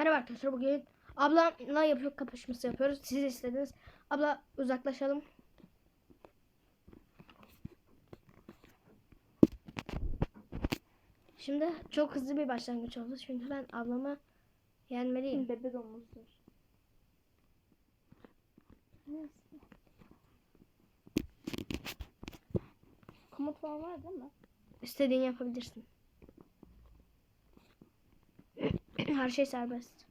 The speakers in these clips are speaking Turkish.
Merhaba arkadaşlar bugün ablamla yapıyor kapışması yapıyoruz. Siz istediniz. Abla uzaklaşalım. Şimdi çok hızlı bir başlangıç oldu. Çünkü ben ablamı yenmeliyim. Bebe domuzdur. Neyse. Komut falan var değil mi? İstediğini yapabilirsin. Her şey serbest.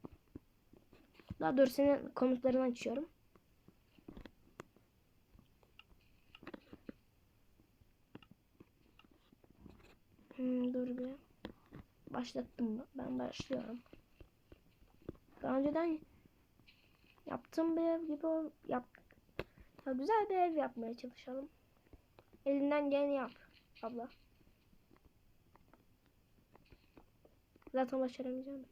Daha doğrusu senin komutlarını açıyorum. Hmm, dur bir. Başlattım. Ben başlıyorum. Daha önceden yaptığım bir ev gibi yap. Ya güzel bir ev yapmaya çalışalım. Elinden geleni yap abla. Zaten başaramayacağım.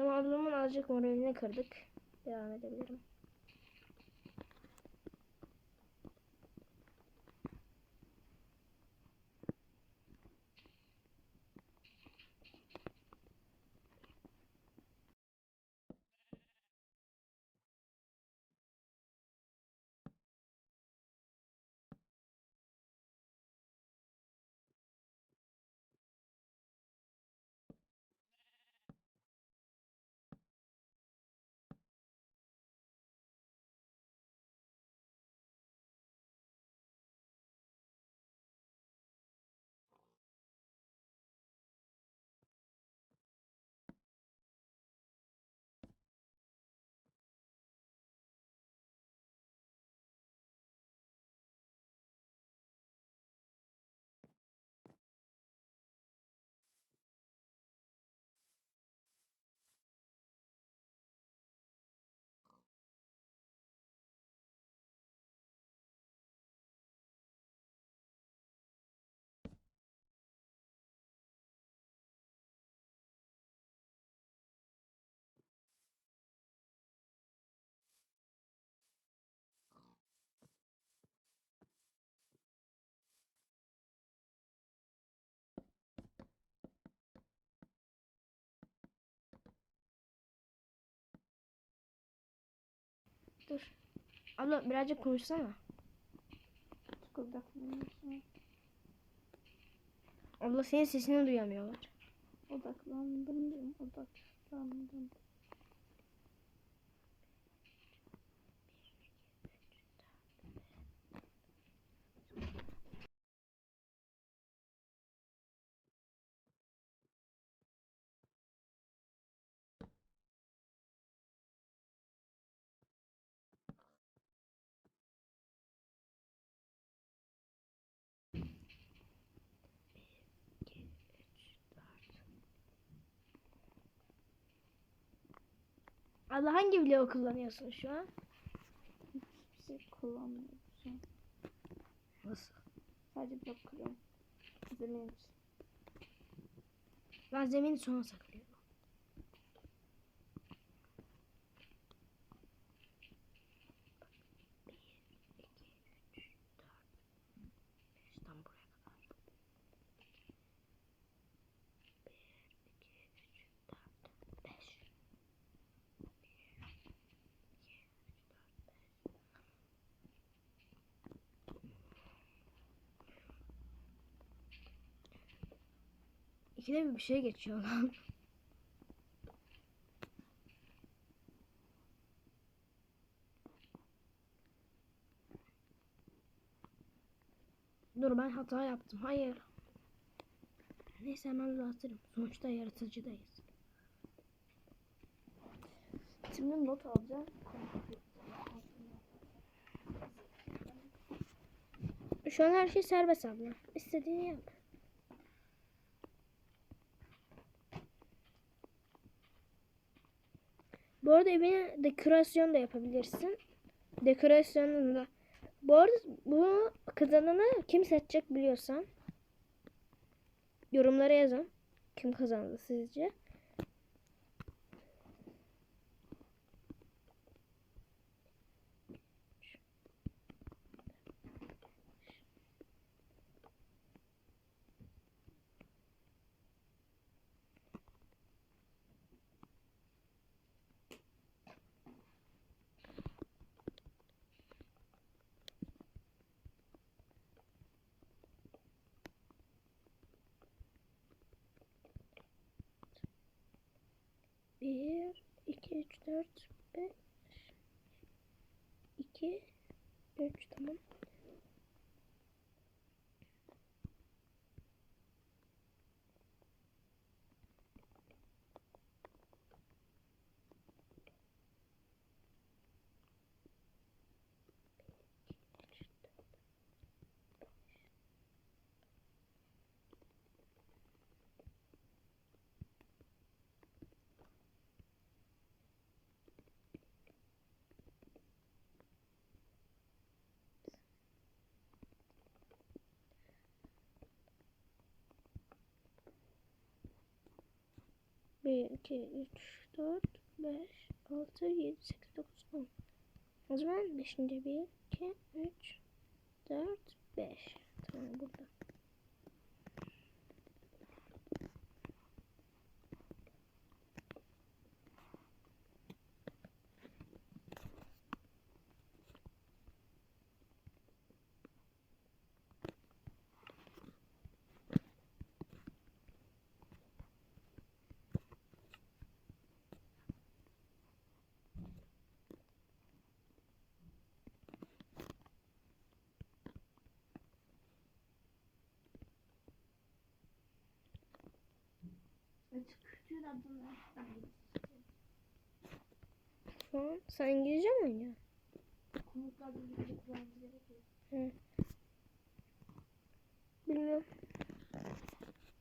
Tamam ablamın azıcık moralini kırdık. Devam edebilirim. Dur. Abla birazcık konuşsana. Odaklanıyorsun. Abla senin sesini duyamıyorlar. Odaklandım diyorum. Odaklandım. Abla hangi bloğu kullanıyorsun şu an? Hiçbir şey kullanmıyorum. Nasıl? Sadece blok kuruyorum. Zemin için. Ben zemini sona saklıyorum. Bir, iki, üç, dört, beşten buraya kadar. Bir, iki, üç, dört, beş. Bir, iki, üç, dört, beş. İkide bir bir şey geçiyor lan. Dur ben hata yaptım. Hayır. Neyse hemen düzeltirim. Sonuçta yaratıcıdayız. Şimdi not alacağım. Şu an her şey serbest abla. İstediğini yap. Bu arada evine dekorasyon da yapabilirsin. Dekorasyonunda. Bu arada bu kazananı kim seçecek biliyorsan yorumlara yazın. Kim kazandı sizce? 3, 4, 5, 2, 3 tamam. Bir, iki, üç, dört, beş, altı, yedi, sekiz, dokuz, on. O zaman beşinci bir, iki, üç, dört, beş. Tamam burada. Şu sen İngilizce mi oynuyorsun? Bilmiyorum.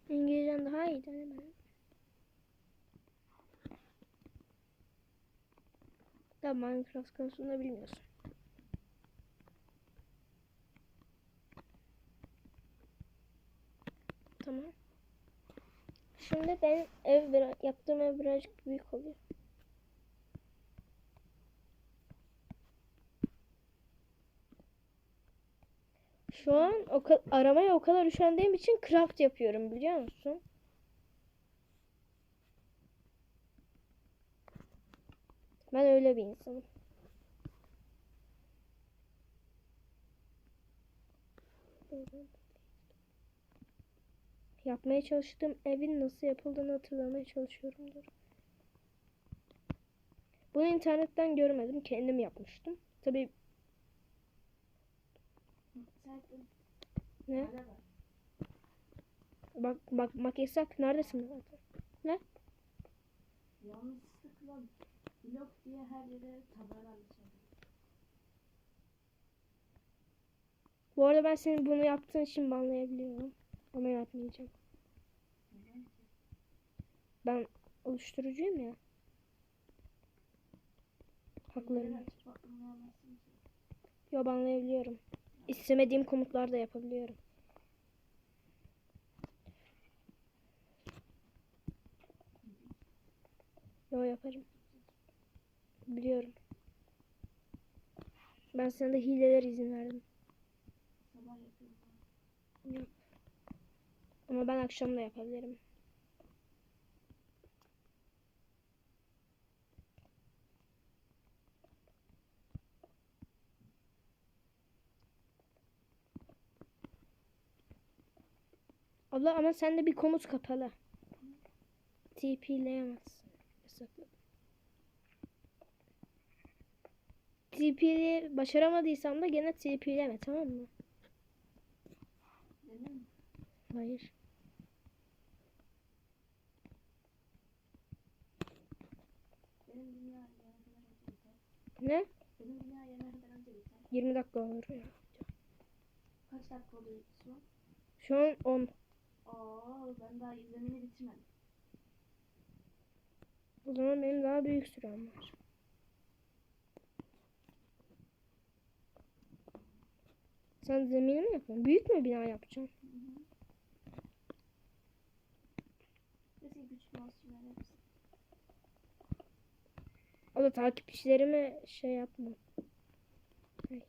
İngilizcen daha iyi değil mi? Da Minecraft konusunda bilmiyorsun. Tamam. Şimdi benim ev biraz, yaptığım ev birazcık büyük oluyor. Şu an o aramaya o kadar üşendiğim için craft yapıyorum biliyor musun? Ben öyle bir insanım. Yapmaya çalıştığım evin nasıl yapıldığını hatırlamaya çalışıyorum. Dur. Bunu internetten görmedim. Kendim yapmıştım. Serpil. ne? Var. Bak bakmak yasak. Neredesin zaten? Yanlışlıkla blok diye her yere tabela. Bu arada ben senin bunu yaptığın için banlayabiliyorum. Ama yapmayacağım. Ben oluşturucuyum ya. Haklarım. Bilgileri açıp anlayamazsın ki. Yo banlayabiliyorum. İstemediğim komutlar da yapabiliyorum. Yo yaparım. Biliyorum. Ben sana da hileler izin verdim. Ama ben akşam da yapabilirim. Abla ama sende bir komut kapalı. TP'leyemezsin. Yasaklı. TP'li başaramadıysam da gene TP'leme tamam mı? Hayır. Ne? Benim dünya yana kadar önce biter. 20 dakika olur. Kaç dakika oluyor şu an? Şu an 10. Ben daha izlemini bitirmedim. O zaman benim daha büyük sürem var. Sen zemini mi yapıyorsun? Büyük mü bina yapacaksın? Hı hı. Neyse güç masumlar hepsi. O da takipçilerime şey yapma. Ay.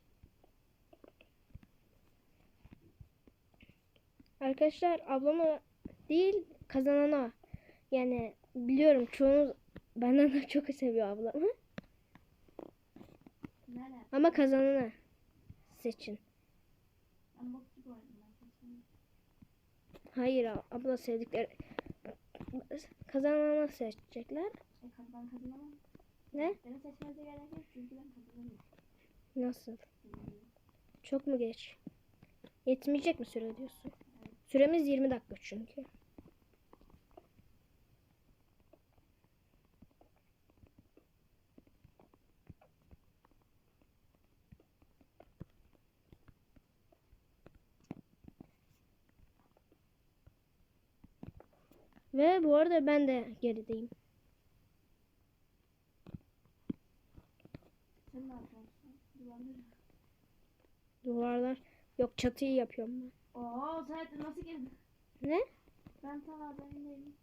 Arkadaşlar ablama değil kazanana. Yani biliyorum çoğunuz benden de çok seviyor ablamı. Ama kazanana seçin. Hayır abla sevdikleri kazanana seçecekler. E. Ne? Nasıl? Çok mu geç? Yetmeyecek mi süre diyorsun? Süremiz 20 dakika çünkü. Ve bu arada ben de gerideyim. Duvarlar yok çatıyı yapıyorum ben. Oo sen nasıl girdin? Ne? Ben tam haberindeyim.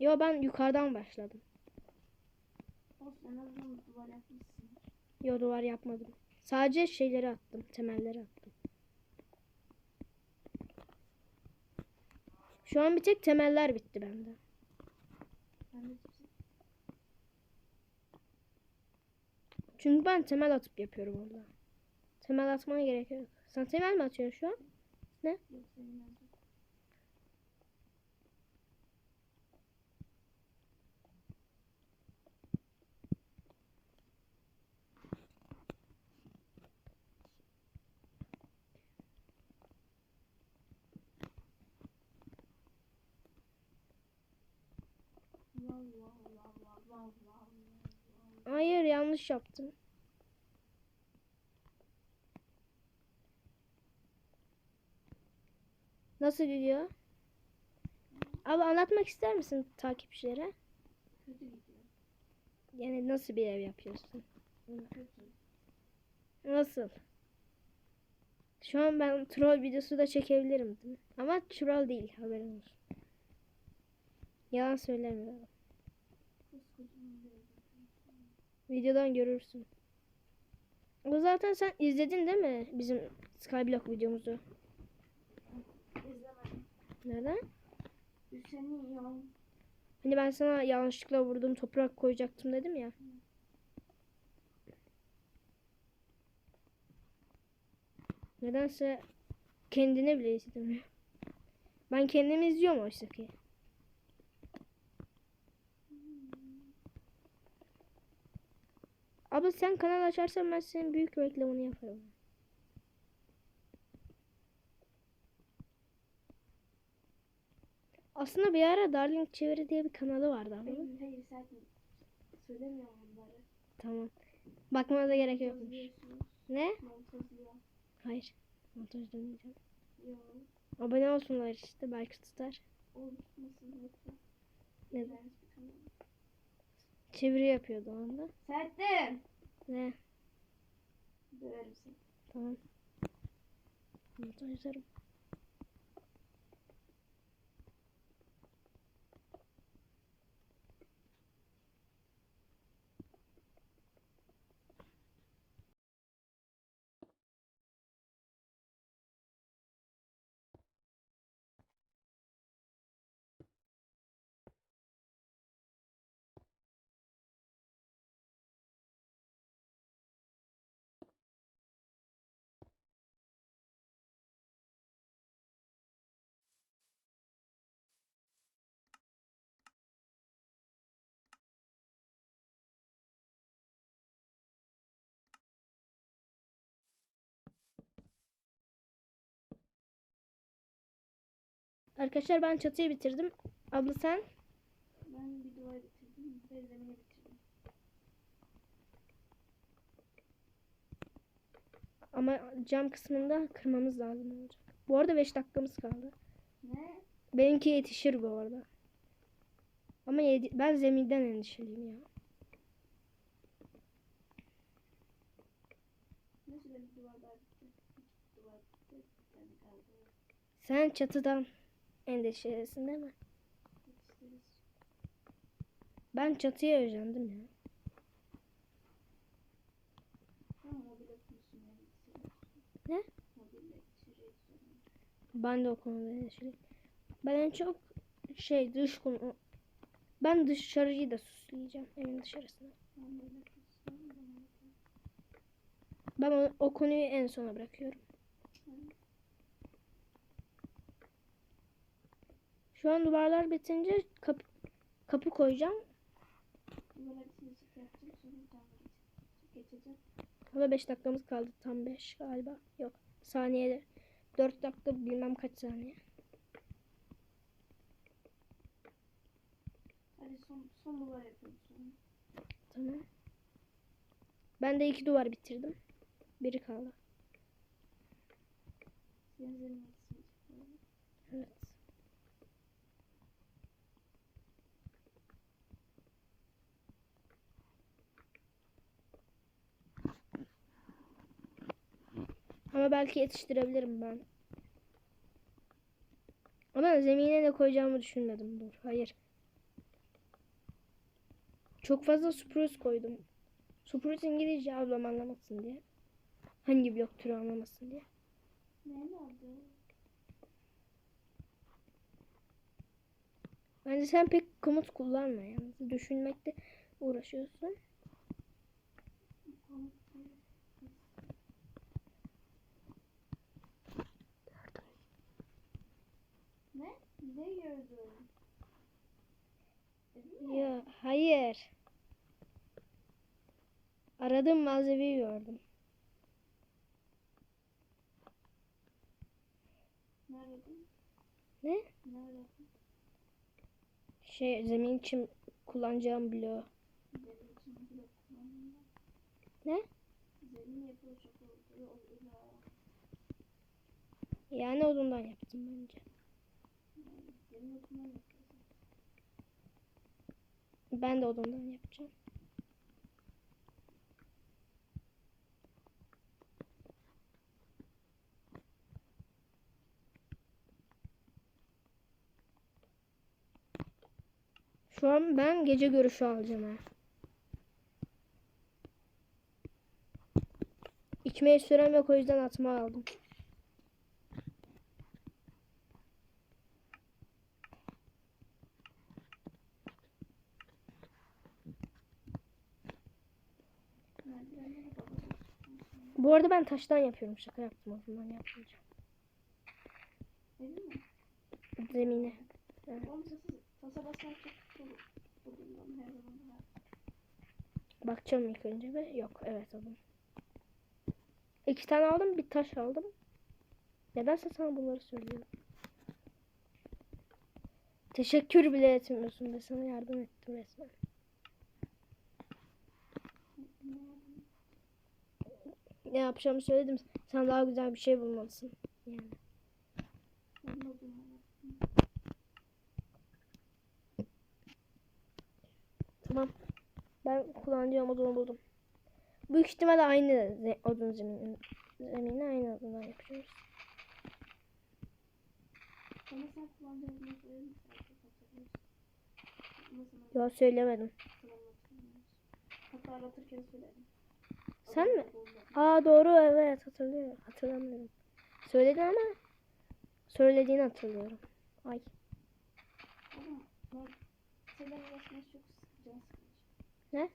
Yo ben yukarıdan başladım. Olsun en azından duvar yapmışsın. Yo duvar yapmadım. Sadece şeyleri attım. Temelleri attım. Şu an bir tek temeller bitti bende. Ben de kimse. Çünkü ben temel atıp yapıyorum orada. Temel atmana gerek yok. Sen temel mi atıyorsun şu an? Wow. Hayır yanlış yaptım. Nasıl gidiyor? Abi anlatmak ister misin takipçilere? Yani nasıl bir ev yapıyorsun? Nasıl? Şu an ben troll videosu da çekebilirim değil mi? Ama troll değil haberin olsun. Yalan söylemiyorum. Videodan görürsün. O zaten sen izledin değil mi bizim Skyblock videomuzu? Neden? Üşeniyorum. Hani ben sana yanlışlıkla vurdum toprak koyacaktım dedim ya. Nedense kendine bile izlemiyor. Ben kendimi izliyorum oysa ki. Abla sen kanal açarsan ben senin büyük reklamını yaparım. Aslında bir ara Darling Çeviri diye bir kanalı vardı ama. Hayır, hayır sen söylemiyorum onları. Tamam. Bakmana da gerek yokmuş. Ne? Hayır. Montaj demeyeceğim. Yok. Abone olsunlar işte belki tutar. Ne? Çeviri yapıyordu o anda. Serttin. Ne? Döverim seni. Tamam. Montajlarım. Arkadaşlar ben çatıyı bitirdim. Abla sen? Ben bir duvar bitirdim. Bir zemini bitirdim. Ama cam kısmında kırmamız lazım olacak. Bu arada 5 dakikamız kaldı. Ne? Benimki yetişir bu arada. Ama ben zeminden endişeliyim ya. Sen çatıdan endişelisin değil mi? Ben çatıya özendim ya. Ne? Ben de o konuda. Ben en çok şey dış konu ben dışarıyı da süsleyeceğim evin ben Ben o, o konuyu en sona bırakıyorum. Şu an duvarlar bitince kapı, kapı koyacağım. Ama 5 dakikamız kaldı. Tam 5 galiba. Yok. Saniyede. 4 dakika bilmem kaç saniye. Hadi son, son duvar yapıyoruz. Tamam. Ben de iki duvar bitirdim. Biri kaldı. Senin zemin yetişmeyecek. böyle. Evet. Ama belki yetiştirebilirim ben. Ama zemine de koyacağımı düşünmedim. Dur. Hayır. Çok fazla spruce koydum. Spruce İngilizce ablam anlamasın diye. Hangi blok türü anlamasın diye. Ne oldu? Bence sen pek komut kullanma yani. Düşünmekte uğraşıyorsun. Dedin mi? Ya hayır. Aradığım malzemeyi gördüm. Nerede? Ne? Nerede? Şey zemin için kullanacağım bloğu. Ne? Yani odundan yaptım bence. Ben de odundan yapacağım. Şu an ben gece görüşü alacağım ha. İçmeye sürem yok o yüzden atma aldım. Bu arada ben taştan yapıyorum. Şaka yaptım odundan yapmayacağım. Zemine. Bakacağım ilk önce ve yok evet aldım. İki tane aldım bir taş aldım. Nedense sana bunları söylüyorum. Teşekkür bile etmiyorsun be sana yardım ettim resmen. Ne yapayım? Ne yapacağımı söyledim. Sen daha güzel bir şey bulmalısın. Yani. Tamam. Ben kullanacağım odunu buldum. Büyük ihtimalle aynı odun zemini. Zemini aynı odundan yapıyoruz. Yok söylemedim. Hatta aratırken söyledim. Sen mi? Aa doğru evet hatırlıyorum. Hatırlamıyorum. Söyledin ama söylediğini hatırlıyorum. Ay. Ne?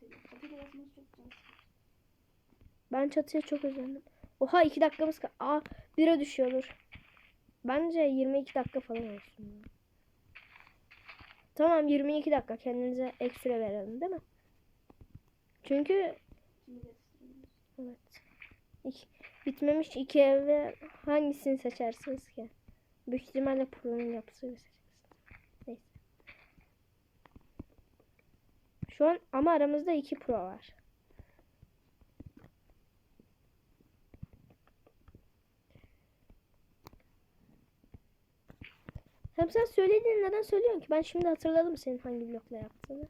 Ben çatıya çok özendim. Oha 2 dakikamız kaldı. Aa 1'e düşüyordur. Bence 22 dakika falan olsun. Tamam 22 dakika kendinize ek süre verelim değil mi? Çünkü. Evet. İki, bitmemiş iki evi hangisini seçersiniz ki? Büyük ihtimalle Pro'nun yapısını seçeceksiniz. Neyse. Şu an ama aramızda iki Pro var. Hem sen söylediğin neden söylüyorsun ki? Ben şimdi hatırladım senin hangi blokla yaptığını.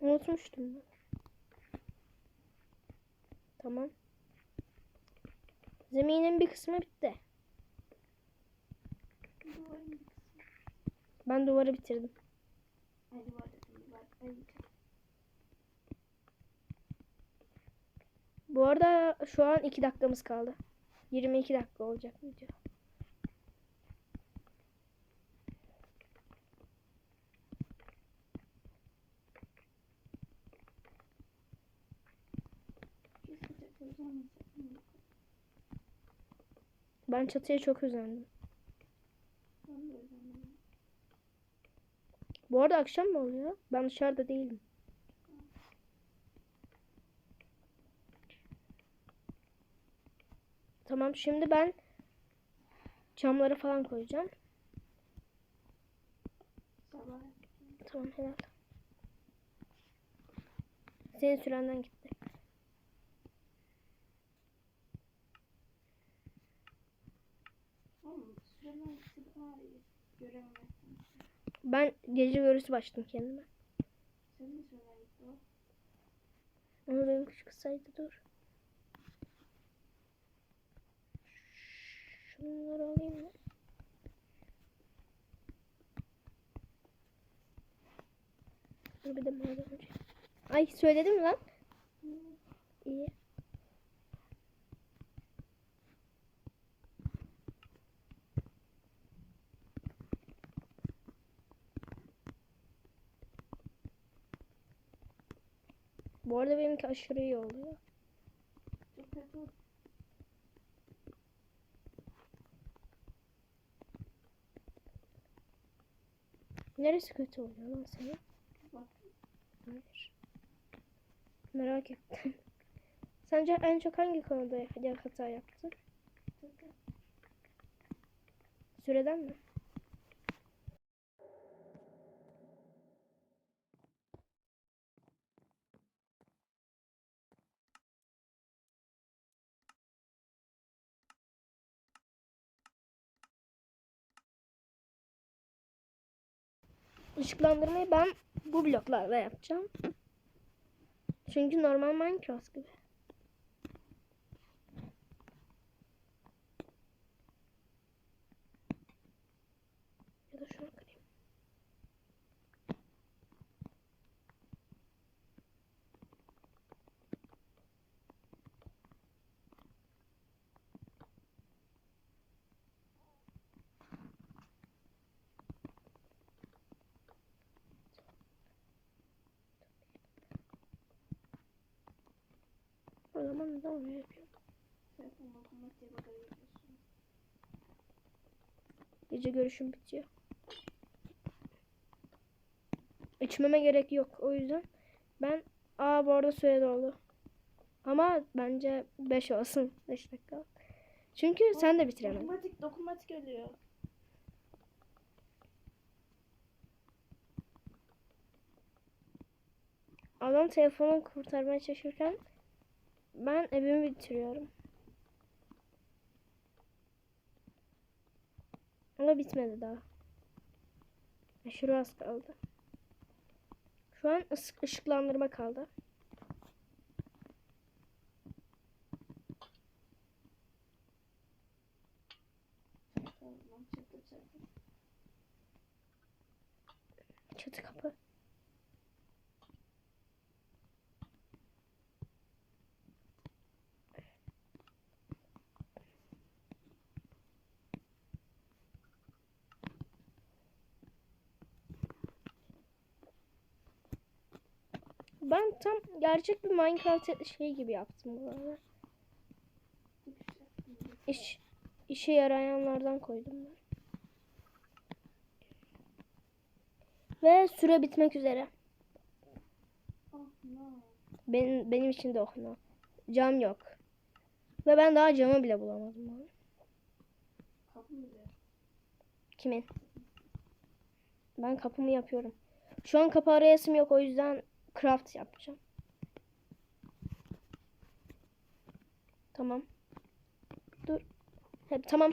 Unutmuştum ben. Tamam. Zeminin bir kısmı bitti. Ben duvarı bitirdim. Ay duvar dedim duvar. Ay Bu arada şu an 2 dakikamız kaldı. 22 dakika olacak video. Ben çatıya çok özendim. Bu arada akşam mı oluyor? Ben dışarıda değilim. Tamam şimdi ben camları falan koyacağım. Tamam helal. Senin sürenden gitti. Ben gece görüsü başladım kendime. Süremen gitti o. Ama benim küçük kısaydı dur. Şunları alayım mı? Dur bir de maden önce. Ay söyledim mi lan? İyi. Bu arada benimki aşırı iyi oluyor. Neresi kötü oluyor lan senin? Hayır. Merak ettim. Sence en çok hangi konuda hata yaptın? Süreden mi? Işıklandırmayı ben bu bloklarla yapacağım. Çünkü normal Minecraft gibi. Ya da şunu kırayım. O zaman neden matematiğe bakabiliyorsun. Gece görüşüm bitiyor. İçmeme gerek yok. O yüzden ben aa bu arada süre doldu. Ama bence 5 olsun. 5 dakika. Çünkü sen de bitiremedin. Dokunmatik, dokunmatik ölüyor. Adam telefonu kurtarmaya çalışırken ben evimi bitiriyorum. Ama bitmedi daha. Aşırı az kaldı. Şu an ıs- ışıklandırma kaldı. Çatı kapı. Ben tam gerçek bir Minecraft şey gibi yaptım bu arada. İş, işe yarayanlardan koydum ben. Ve süre bitmek üzere. Benim, benim için de okuna. Cam yok. Ve ben daha camı bile bulamadım. abi. Kimin? Ben kapımı yapıyorum. Şu an kapı arayasım yok o yüzden craft yapacağım. Tamam. Dur. Hep tamam.